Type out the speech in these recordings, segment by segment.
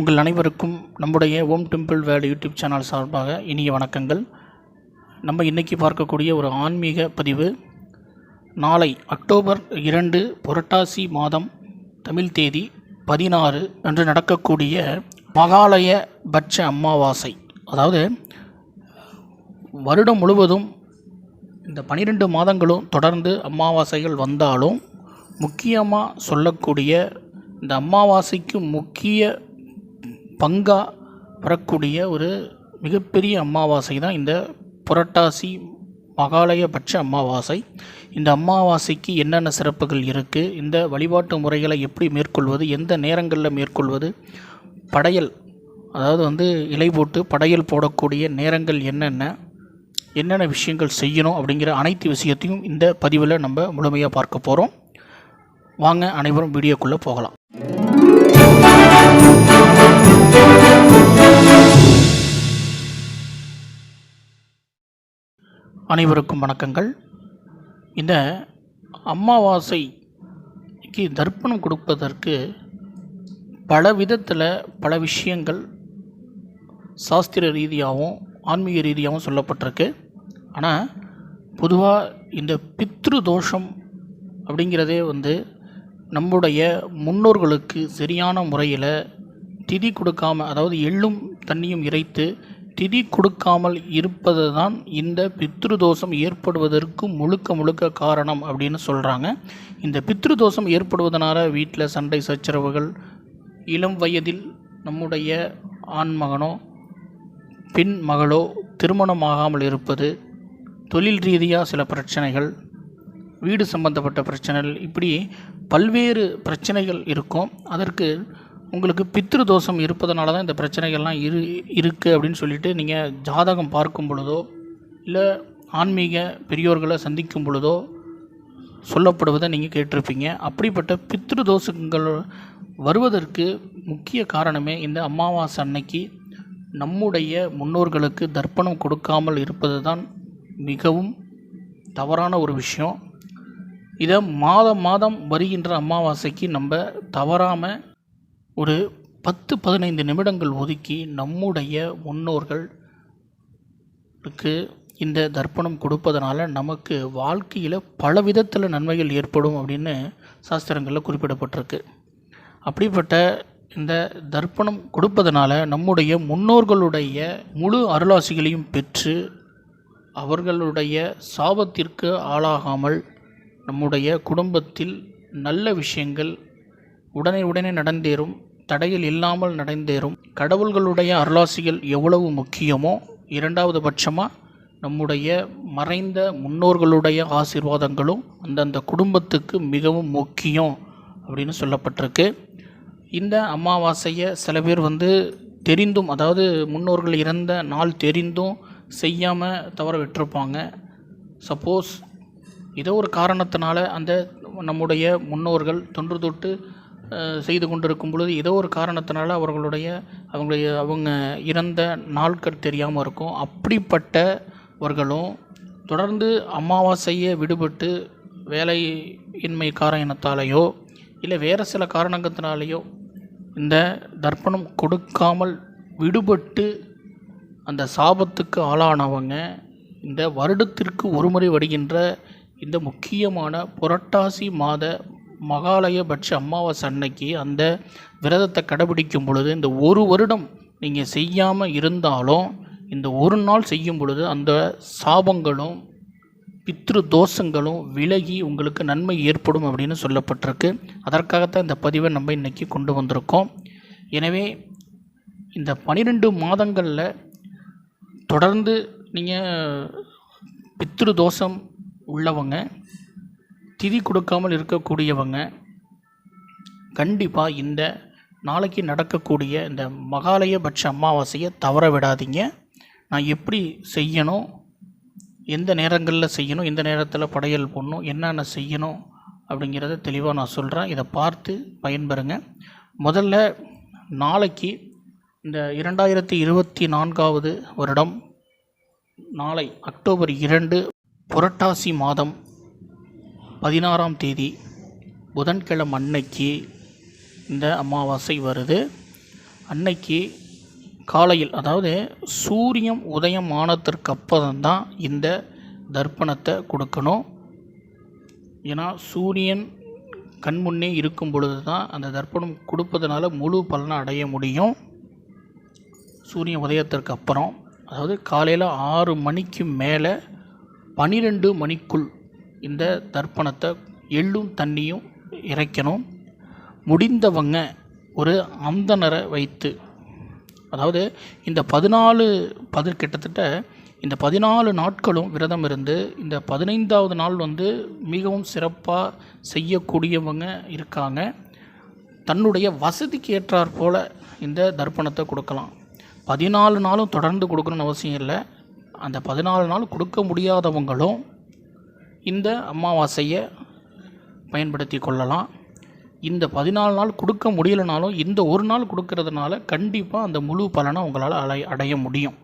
உங்கள் அனைவருக்கும் நம்முடைய Om temple world YouTube channel சார்பாக இனிய வணக்கங்கள். நம்ம இன்றைக்கி பார்க்கக்கூடிய ஒரு ஆன்மீக பதிவு நாளை அக்டோபர் இரண்டு புரட்டாசி மாதம் தமிழ் தேதி பதினாறு அன்று நடக்கக்கூடிய மகாலய பட்ச அமாவாசை. அதாவது வருடம் முழுவதும் இந்த பனிரெண்டு மாதங்களும் தொடர்ந்து அமாவாசைகள் வந்தாலும் முக்கியமாக சொல்லக்கூடிய இந்த அமாவாசைக்கு முக்கிய பங்காக வரக்கூடிய ஒரு மிகப்பெரிய அமாவாசை தான் இந்த புரட்டாசி மகாலயபட்ச அமாவாசை இந்த அமாவாசைக்கு என்னென்ன சிறப்புகள் இருக்குது இந்த வழிபாட்டு முறைகளை எப்படி மேற்கொள்வது? எந்த நேரங்களில் மேற்கொள்வது? படையல் அதாவது வந்து இலை போட்டு படையல் போடக்கூடிய நேரங்கள் என்னென்ன? என்னென்ன விஷயங்கள் செய்யணும்? அப்படிங்கிற அனைத்து விஷயத்தையும் இந்த பதிவில் நம்ம முழுமையாக பார்க்க போகிறோம் வாங்க அனைவரும் வீடியோக்குள்ளே போகலாம். அனைவருக்கும் வணக்கங்கள். இந்த அமாவாசைக்கு தர்ப்பணம் கொடுப்பதற்கு பல விதத்தில் பல விஷயங்கள் சாஸ்திர ரீதியாகவும் ஆன்மீக ரீதியாகவும் சொல்லப்பட்டிருக்கு. ஆனால் பொதுவாக இந்த பித்ரு தோஷம் அப்படிங்கிறதே வந்து நம்முடைய முன்னோர்களுக்கு சரியான முறையில் திதி கொடுக்காம அதாவது எள்ளும் தண்ணியும் இறைத்து திதி கொடுக்காமல் இருப்பது தான் இந்த பித்ரு தோஷம் ஏற்படுவதற்கு முழுக்க முழுக்க காரணம் அப்படின்னு சொல்கிறாங்க இந்த பித்ரு தோஷம் ஏற்படுவதனால வீட்டில் சண்டை சச்சரவுகள் இளம் வயதில் நம்முடைய ஆண் மகனோ பெண் மகளோ திருமணமாகாமல் இருப்பது தொழில் ரீதியாக சில பிரச்சனைகள் வீடு சம்பந்தப்பட்ட பிரச்சனைகள் இப்படி பல்வேறு பிரச்சனைகள் இருக்கும். அதற்கு உங்களுக்கு பித்ரு தோஷம் இருப்பதனால தான் இந்த பிரச்சனைகள்லாம் இரு இருக்குது அப்படின்னு சொல்லிட்டு நீங்கள் ஜாதகம் பார்க்கும் பொழுதோ இல்லை ஆன்மீக பெரியோர்களை சந்திக்கும் பொழுதோ சொல்லப்படுவதை நீங்கள் கேட்டிருப்பீங்க. அப்படிப்பட்ட பித்ரு தோஷங்கள் வருவதற்கு முக்கிய காரணமே இந்த அமாவாசை அன்னைக்கு நம்முடைய முன்னோர்களுக்கு தர்ப்பணம் கொடுக்காமல் இருப்பது தான் மிகவும் தவறான ஒரு விஷயம். இதை மாதம் மாதம் வருகின்ற அமாவாசைக்கு நம்ம தவறாமல் ஒரு பத்து பதினைந்து நிமிடங்கள் ஒதுக்கி நம்முடைய முன்னோர்களுக்கு இந்த தர்ப்பணம் கொடுப்பதனால நமக்கு வாழ்க்கையில் பல விதத்தில் நன்மைகள் ஏற்படும் அப்படின்னு சாஸ்திரங்களில் குறிப்பிடப்பட்டிருக்கு. அப்படிப்பட்ட இந்த தர்ப்பணம் கொடுப்பதனால நம்முடைய முன்னோர்களுடைய முழு அருளாசிகளையும் பெற்று அவர்களுடைய சாபத்திற்கு ஆளாகாமல் நம்முடைய குடும்பத்தில் நல்ல விஷயங்கள் உடனே உடனே நடந்தேறும். தடையில் இல்லாமல் நடந்தேறும். கடவுள்களுடைய அருளாசிகள் எவ்வளவு முக்கியமோ இரண்டாவது பட்சமாக நம்முடைய மறைந்த முன்னோர்களுடைய ஆசீர்வாதங்களும் அந்தந்த குடும்பத்துக்கு மிகவும் முக்கியம் அப்படின்னு சொல்லப்பட்டிருக்கு. இந்த அமாவாசையை சில பேர் வந்து தெரிந்தும் அதாவது முன்னோர்கள் இறந்த நாள் தெரிந்தும் செய்யாமல் தவற விட்டுருப்பாங்க. சப்போஸ் ஏதோ ஒரு காரணத்தினால அந்த நம்முடைய முன்னோர்கள் தொன்று தொட்டு செய்து கொண்டிருக்கும் பொழுது ஏதோ ஒரு காரணத்தினால அவர்களுடைய அவங்களுடைய அவங்க இறந்த நாட்கள் தெரியாமல் இருக்கும். அப்படிப்பட்டவர்களும் தொடர்ந்து அமாவாசையை விடுபட்டு வேலையின்மை காரணத்தாலேயோ இல்லை வேறு சில காரணத்தினாலேயோ இந்த தர்ப்பணம் கொடுக்காமல் விடுபட்டு அந்த சாபத்துக்கு ஆளானவங்க இந்த வருடத்திற்கு ஒருமுறை வருகின்ற இந்த முக்கியமான புரட்டாசி மாத மகாலயபட்ச அமாவாசை அன்னைக்கு அந்த விரதத்தை கடைபிடிக்கும் பொழுது இந்த ஒரு வருடம் நீங்கள் செய்யாமல் இருந்தாலும் இந்த ஒரு நாள் செய்யும் பொழுது அந்த சாபங்களும் பித்ரு தோஷங்களும் விலகி உங்களுக்கு நன்மை ஏற்படும் அப்படின்னு சொல்லப்பட்டிருக்கு. அதற்காகத்தான் இந்த பதிவை நம்ம இன்றைக்கி கொண்டு வந்திருக்கோம். எனவே இந்த பனிரெண்டு மாதங்களில் தொடர்ந்து நீங்கள் பித்ரு தோஷம் உள்ளவங்க திதி கொடுக்காமல் இருக்கக்கூடியவங்க கண்டிப்பாக இந்த நாளைக்கு நடக்கக்கூடிய இந்த மகாலயபட்ச அமாவாசையை தவற விடாதீங்க. நான் எப்படி செய்யணும்? எந்த நேரங்களில் செய்யணும்? எந்த நேரத்தில் படையல் போடணும்? என்னென்ன செய்யணும்? அப்படிங்கிறத தெளிவாக நான் சொல்கிறேன் இதை பார்த்து பயன்பெறுங்க. முதல்ல நாளைக்கு இந்த இரண்டாயிரத்தி இருபத்தி நான்காவது வருடம் நாளை அக்டோபர் இரண்டு புரட்டாசி மாதம் பதினாறாம் தேதி புதன்கிழமை அன்னைக்கு இந்த அமாவாசை வருது. அன்னைக்கு காலையில் அதாவது சூரியன் உதயம் ஆனதற்கு அப்புறம் தான் இந்த தர்ப்பணத்தை கொடுக்கணும். ஏன்னா சூரியன் கண் முன்னே இருக்கும் பொழுது தான் அந்த தர்ப்பணம் கொடுப்பதனால முழு பலனை அடைய முடியும். சூரிய உதயத்திற்கு அப்புறம் அதாவது காலையில் ஆறு மணிக்கு மேலே பன்னிரெண்டு மணிக்குள் இந்த தர்ப்பணத்தை எள்ளும் தண்ணியும் இறைக்கணும். முடிந்தவங்க ஒரு அந்தணரை வைத்து அதாவது இந்த பதினாலு பதி கிட்டத்தட்ட இந்த பதினாலு நாட்களும் விரதம் இருந்து இந்த பதினைந்தாவது நாள் வந்து மிகவும் சிறப்பாக செய்யக்கூடியவங்க இருக்காங்க. தன்னுடைய வசதிக்கு ஏற்றாற் போல் இந்த தர்ப்பணத்தை கொடுக்கலாம். பதினாலு நாளும் தொடர்ந்து கொடுக்கணும்னு அவசியம் இல்லை. அந்த பதினாலு நாள் கொடுக்க முடியாதவங்களும் இந்த அமாவாசையை பயன்படுத்தி கொள்ளலாம். இந்த பதினாலு நாள் கொடுக்க முடியலனாலும் இந்த ஒரு நாள் கொடுக்கறதுனால கண்டிப்பாக அந்த முழு பலனை உங்களால் அலை அடைய முடியும்.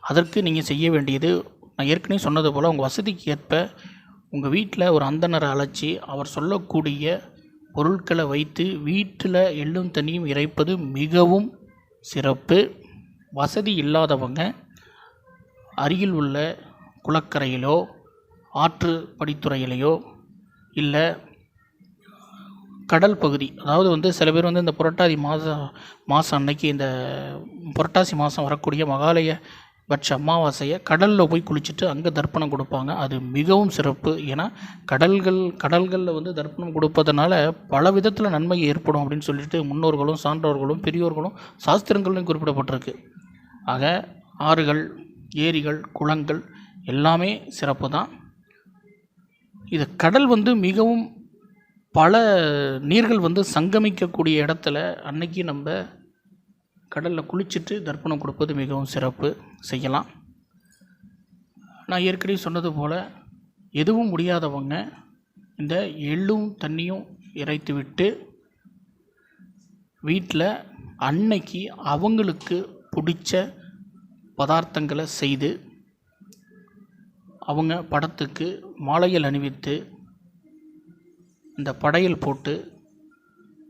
அதற்கு நீங்கள் செய்ய வேண்டியது நான் ஏற்கனவே சொன்னது போல் உங்கள் வசதிக்கு ஏற்ப உங்கள் வீட்டில் ஒரு அந்தணரை அழைச்சி அவர் சொல்லக்கூடிய பொருட்களை வைத்து வீட்டில் எள்ளும் தண்ணியும் இறைப்பது மிகவும் சிறப்பு. வசதி இல்லாதவங்க அருகில் உள்ள குளக்கரையிலோ ஆற்று படித்துறையிலையோ இல்லை கடல் பகுதி அதாவது வந்து சில பேர் வந்து இந்த புரட்டாதி மாதம் மாதம் அன்னைக்கு இந்த புரட்டாசி மாதம் வரக்கூடிய மகாலய பட்ச அமாவாசையை கடலில் போய் குளிச்சுட்டு அங்கே தர்ப்பணம் கொடுப்பாங்க. அது மிகவும் சிறப்பு. ஏன்னா கடல்கள் கடல்களில் வந்து தர்ப்பணம் கொடுப்பதனால பல விதத்தில் நன்மை ஏற்படும் அப்படின்னு சொல்லிட்டு முன்னோர்களும் சான்றோர்களும் பெரியோர்களும் சாஸ்திரங்களும் குறிப்பிடப்பட்டிருக்கு. ஆக ஆறுகள் ஏரிகள் குளங்கள் எல்லாமே சிறப்பு தான் இது கடல் வந்து மிகவும் பல நீர்கள் வந்து சங்கமிக்கக்கூடிய இடத்துல அன்னைக்கு நம்ம கடலில் குளிச்சுட்டு தர்ப்பணம் கொடுப்பது மிகவும் சிறப்பு. செய்யலாம். நான் ஏற்கனவே சொன்னது போல் எதுவும் முடியாதவங்க இந்த எள்ளும் தண்ணியும் இறைத்து விட்டு வீட்டில் அன்னைக்கு அவங்களுக்கு பிடிச்ச பதார்த்தங்களை செய்து அவங்க படத்துக்கு மாலைகள் அணிவித்து இந்த படையல் போட்டு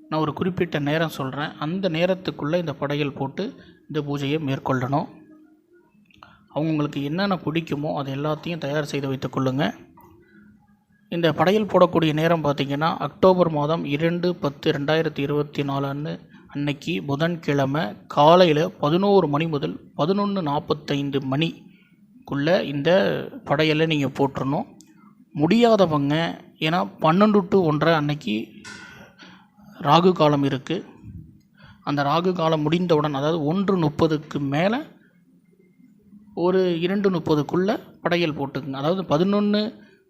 நான் ஒரு குறிப்பிட்ட நேரம் சொல்கிறேன் அந்த நேரத்துக்குள்ளே இந்த படையல் போட்டு இந்த பூஜையை மேற்கொள்ளணும். அவங்களுக்கு என்னென்ன பிடிக்குமோ அது எல்லாத்தையும் தயார் செய்து வைத்துக்கொள்ளுங்க இந்த படையல் போடக்கூடிய நேரம் பார்த்திங்கன்னா அக்டோபர் மாதம் இரண்டு பத்து ரெண்டாயிரத்தி இருபத்தி நாலு அன்று அன்னைக்கு புதன்கிழமை காலையில் பதினோரு மணி முதல் பதினொன்று நாற்பத்தைந்து மணி குள்ளே இந்த படையலை நீங்கள் போட்டுடணும் முடியாதவங்க ஏன்னா பன்னெண்டு டு ஒன்றரை அன்னைக்கு ராகு காலம் இருக்குது அந்த ராகு காலம் முடிந்தவுடன் அதாவது ஒன்று முப்பதுக்கு மேலே ஒரு இரண்டு முப்பதுக்குள்ளே படையல் போட்டுக்குங்க. அதாவது பதினொன்று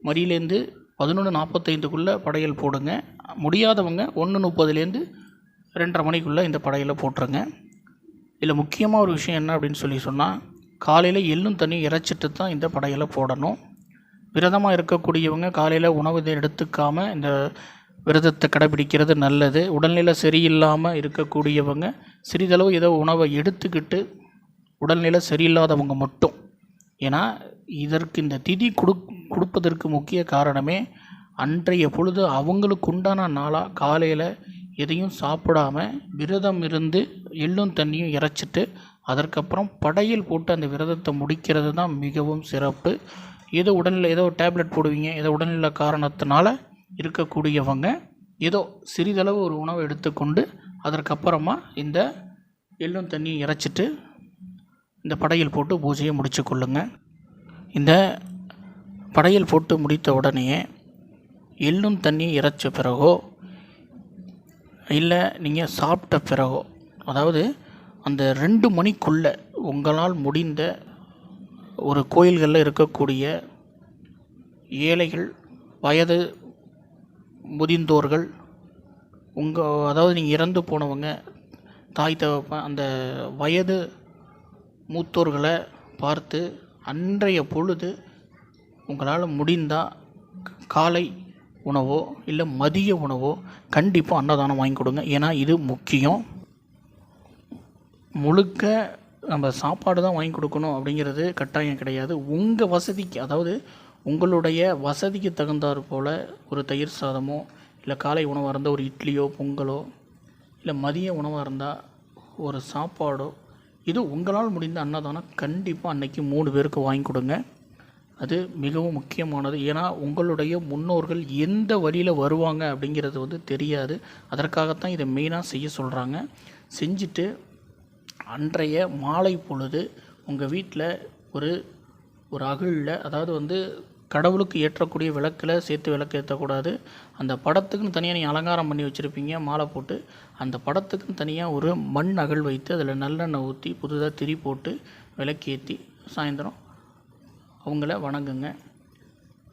மணிலேருந்து பதினொன்று நாற்பத்தைந்துக்குள்ளே படையல் போடுங்க. முடியாதவங்க ஒன்று முப்பதுலேருந்து ரெண்டரை மணிக்குள்ளே இந்த படையலை போட்டுருங்க. இதில் முக்கியமாக ஒரு விஷயம் என்ன அப்படின்னு சொல்லி சொன்னால் காலையில் எள்ளும் தண்ணி இறைச்சிட்டு தான் இந்த படையலை போடணும். விரதமாக இருக்கக்கூடியவங்க காலையில் உணவு இதை எடுத்துக்காமல் இந்த விரதத்தை கடைபிடிக்கிறது நல்லது. உடல்நிலை சரியில்லாமல் இருக்கக்கூடியவங்க சிறிதளவு ஏதோ உணவை எடுத்துக்கிட்டு உடல்நிலை சரியில்லாதவங்க மட்டும். ஏன்னா இதற்கு இந்த திதி கொடு கொடுப்பதற்கு முக்கிய காரணமே அன்றைய பொழுது அவங்களுக்கு உண்டான நாளாக காலையில் எதையும் சாப்பிடாம விரதம் இருந்து எள்ளும் தண்ணியும் இறைச்சிட்டு அதற்கப்புறம் படையல் போட்டு அந்த விரதத்தை முடிக்கிறது தான் மிகவும் சிறப்பு. ஏதோ உடல்நிலை ஏதோ டேப்லெட் போடுவீங்க ஏதோ உடல்நிலை காரணத்தினால இருக்கக்கூடியவங்க ஏதோ சிறிதளவு ஒரு உணவை எடுத்துக்கொண்டு அதற்கப்புறமா இந்த எள்ளும் தண்ணியும் இறைச்சிட்டு இந்த படையல் போட்டு பூஜையை முடித்து கொள்ளுங்க. இந்த படையல் போட்டு முடித்த உடனே எள்ளும் தண்ணி இறைச்ச பிறகோ இல்லை நீங்கள் சாப்பிட்ட பிறகோ அதாவது அந்த ரெண்டு மணிக்குள்ளே உங்களால் முடிந்த ஒரு கோயில்களில் இருக்கக்கூடிய ஏழைகள் வயது முதிர்ந்தோர்கள் உங்கள் அதாவது நீங்கள் இறந்து போனவங்க தாய் தகப்பன் அந்த வயது மூத்தோர்களை பார்த்து அன்றைய பொழுது உங்களால் முடிந்தால் காலை உணவோ இல்லை மதிய உணவோ கண்டிப்பாக அன்னதானம் வாங்கி கொடுங்க. ஏன்னா இது முக்கியம். முழுக்க நம்ம சாப்பாடு தான் வாங்கி கொடுக்கணும் அப்படிங்கிறது கட்டாயம் கிடையாது. உங்கள் வசதிக்கு அதாவது உங்களுடைய வசதிக்கு தகுந்தாற் போல் ஒரு தயிர் சாதமோ இல்லை காலை உணவாக இருந்தால் ஒரு இட்லியோ பொங்கலோ இல்லை மதிய உணவாக இருந்தால் ஒரு சாப்பாடோ இது உங்களால் முடிந்த அன்னதானம் கண்டிப்பாக அன்னைக்கு மூணு பேருக்கு வாங்கி கொடுங்க. அது மிகவும் முக்கியமானது. ஏன்னா உங்களுடைய முன்னோர்கள் எந்த வழியில் வருவாங்க அப்படிங்கிறது வந்து தெரியாது. அதற்காகத்தான் இதை மெயினாக செய்ய சொல்கிறாங்க செஞ்சுட்டு அன்றைய மாலை பொழுது உங்கள் வீட்டில் ஒரு ஒரு அகழில் அதாவது வந்து கடவுளுக்கு ஏற்றக்கூடிய விளக்கில் சேர்த்து விளக்கு ஏற்றக்கூடாது அந்த படத்துக்குன்னு தனியாக நீங்கள் அலங்காரம் பண்ணி வச்சுருப்பீங்க மாலை போட்டு. அந்த படத்துக்குன்னு தனியாக ஒரு மண் அகல் வைத்து அதில் நல்லெண்ணெய் ஊற்றி புதுதாக திரி போட்டு விளக்கேற்றி சாயந்தரம் அவங்கள வணங்குங்க.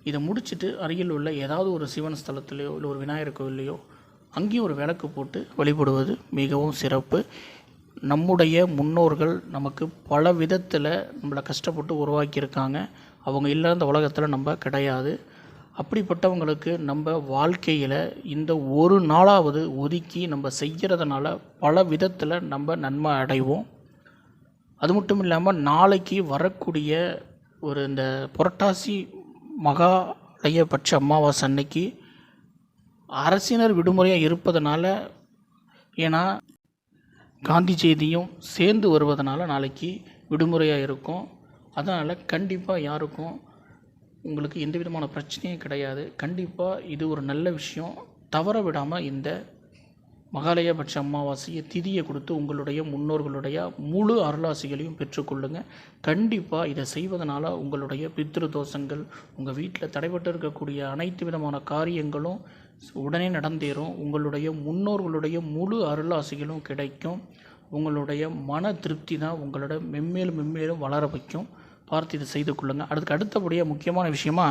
இதை முடிச்சுட்டு அருகில் உள்ள ஏதாவது ஒரு சிவன் ஸ்தலத்துலேயோ இல்லை ஒரு விநாயகர் கோவில்லையோ அங்கேயும் ஒரு விளக்கு போட்டு வழிபடுவது மிகவும் சிறப்பு. நம்முடைய முன்னோர்கள் நமக்கு பல விதத்தில் நம்மளை கஷ்டப்பட்டு உருவாக்கியிருக்காங்க. அவங்க இல்லாத உலகத்தில் நம்ம கிடையாது. அப்படிப்பட்டவங்களுக்கு நம்ம வாழ்க்கையில் இந்த ஒரு நாளாவது ஒதுக்கி நம்ம செய்கிறதுனால பல விதத்தில் நம்ம நன்மை அடைவோம். அது மட்டும் இல்லாமல் நாளைக்கு வரக்கூடிய ஒரு இந்த புரட்டாசி மகாலயபட்ச அமாவாசை அன்னைக்கு அரசினர் விடுமுறையாக இருப்பதனால ஏன்னா காந்தி ஜெயந்தியும் சேர்ந்து வருவதனால் நாளைக்கு விடுமுறையாக இருக்கும். அதனால் கண்டிப்பாக யாருக்கும் உங்களுக்கு எந்த விதமான பிரச்சனையும் கிடையாது. கண்டிப்பாக இது ஒரு நல்ல விஷயம். தவற விடாமல் இந்த மகாலயபட்ச அமாவாசையை திதியை கொடுத்து உங்களுடைய முன்னோர்களுடைய முழு அருளாசிகளையும் பெற்றுக்கொள்ளுங்க கண்டிப்பாக இதை செய்வதனால் உங்களுடைய பித்ரு தோஷங்கள் உங்கள் வீட்டில் தடைபட்டு இருக்கக்கூடிய அனைத்து விதமான காரியங்களும் உடனே நடந்தேறும். உங்களுடைய முன்னோர்களுடைய முழு அருளாசிகளும் கிடைக்கும். உங்களுடைய மன திருப்தி தான் உங்களோட மென்மேலும் மென்மேலும் வளர வைக்கும். பார்த்து இதை செய்து கொள்ளுங்கள் அதுக்கு அடுத்தபடியாக முக்கியமான விஷயமா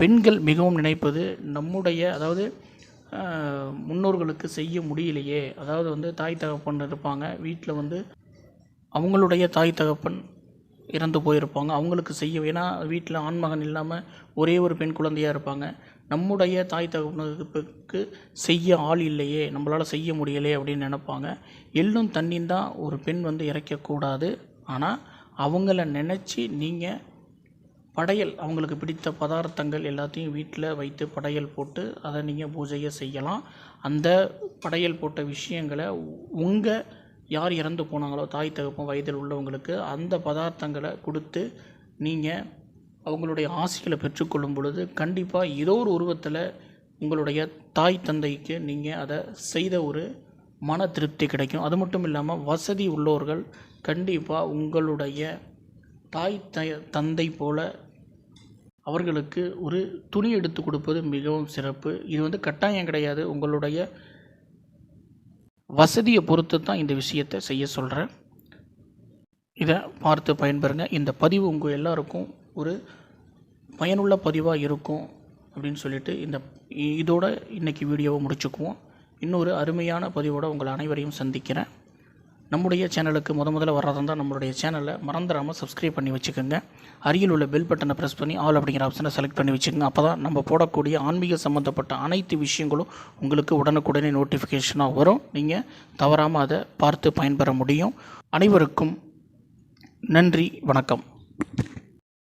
பெண்கள் மிகவும் நினைப்பது நம்முடைய அதாவது முன்னோர்களுக்கு செய்ய முடியலையே. அதாவது வந்து தாய் தகப்பன் இருப்பாங்க. வீட்டில் வந்து அவங்களுடைய தாய் தகப்பன் இறந்து போயிருப்பாங்க. அவங்களுக்கு செய்ய ஏன்னா வீட்டில் ஆண்மகன் இல்லாமல் ஒரே ஒரு பெண் குழந்தையாக இருப்பாங்க. நம்முடைய தாய் தகப்பனுக்கு செய்ய ஆள் இல்லையே நம்மளால் செய்ய முடியலையே அப்படின்னு நினைப்பாங்க. எள்ளும் தண்ணியும் தான் ஒரு பெண் வந்து இறைக்கக்கூடாது. ஆனால் அவங்கள நினச்சி நீங்கள் படையல் அவங்களுக்கு பிடித்த பதார்த்தங்கள் எல்லாத்தையும் வீட்டில் வைத்து படையல் போட்டு அதை நீங்கள் பூஜையை செய்யலாம். அந்த படையல் போட்ட விஷயங்களை உங்கள் யார் இறந்து போனாங்களோ தாய் தகப்பம் வயதில் உள்ளவங்களுக்கு அந்த பதார்த்தங்களை கொடுத்து நீங்கள் அவங்களுடைய ஆசைகளை பெற்றுக்கொள்ளும் பொழுது கண்டிப்பாக ஏதோ ஒரு உருவத்தில் உங்களுடைய தாய் தந்தைக்கு நீங்கள் அதை செய்த ஒரு மன திருப்தி கிடைக்கும். அது மட்டும் இல்லாமல் வசதி உள்ளவர்கள் கண்டிப்பாக உங்களுடைய தாய் த தந்தை போல அவர்களுக்கு ஒரு துணி எடுத்து கொடுப்பது மிகவும் சிறப்பு. இது வந்து கட்டாயம் கிடையாது. உங்களுடைய வசதியை பொறுத்து தான் இந்த விஷயத்தை செய்ய சொல்கிறேன் இதை பார்த்து பயன்பெறுங்க. இந்த பதிவு உங்கள் எல்லாருக்கும் ஒரு பயனுள்ள பதிவாக இருக்கும் அப்படின்னு சொல்லிட்டு இந்த இதோட இன்றைக்கி வீடியோவை முடிச்சுக்குவோம். இன்னொரு அருமையான பதிவோடு உங்கள் அனைவரையும் சந்திக்கிறேன். நம்முடைய சேனலுக்கு முத முதல்ல வர்றதா இருந்தால் நம்மளுடைய சேனலை மறந்துடாமல் சப்ஸ்கிரைப் பண்ணி வச்சுக்கோங்க. அருகில் உள்ள பெல் பட்டனை ப்ரெஸ் பண்ணி ஆல் அப்படிங்கிற ஆப்ஷனை செலக்ட் பண்ணி வச்சுக்கோங்க. அப்போ தான் நம்ம போடக்கூடிய ஆன்மீக சம்மந்தப்பட்ட அனைத்து விஷயங்களும் உங்களுக்கு உடனுக்குடனே நோட்டிஃபிகேஷனாக வரும். நீங்கள் தவறாமல் அதை பார்த்து பயன்பெற முடியும். அனைவருக்கும் நன்றி வணக்கம்.